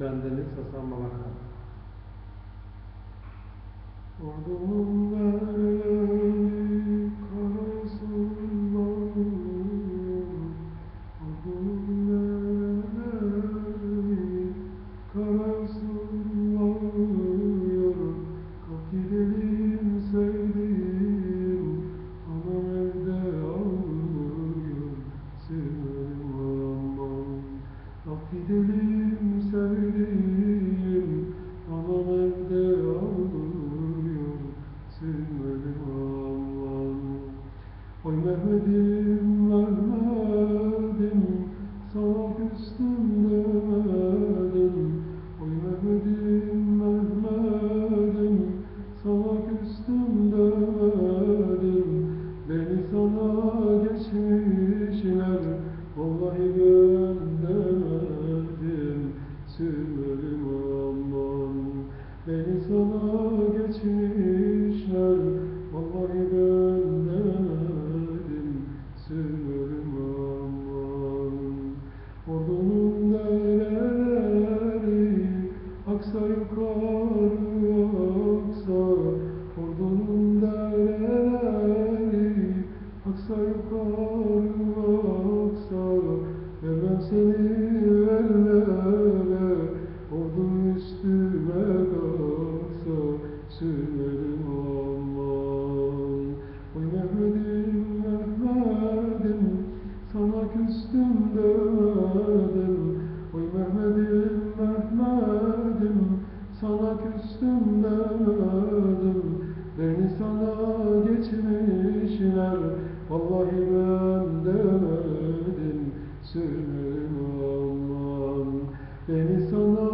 Bendeniz Hasan Balakar. Ordumun ve geçmişler. Vallahi ben demedim Sürmedim aman. Beni sana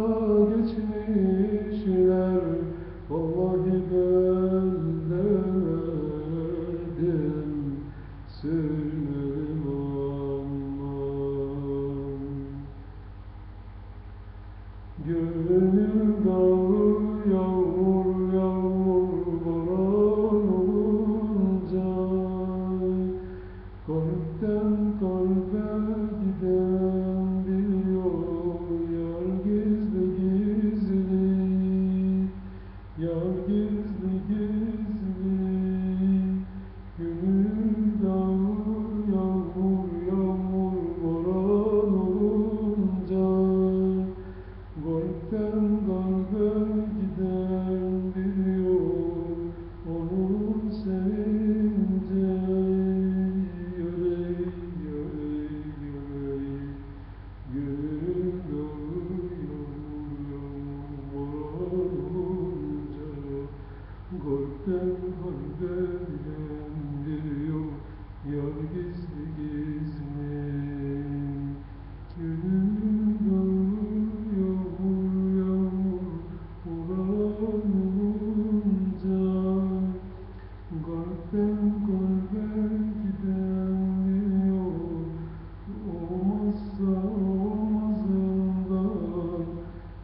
gizli gizli kalpten halbelendiriyor Yar gizli gizli. Gönlüm dağılır yağmur yağmur Oran olunca Kalpten kalbe gidemiyor Olmazsa olmazından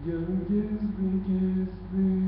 Gel gizli gizli.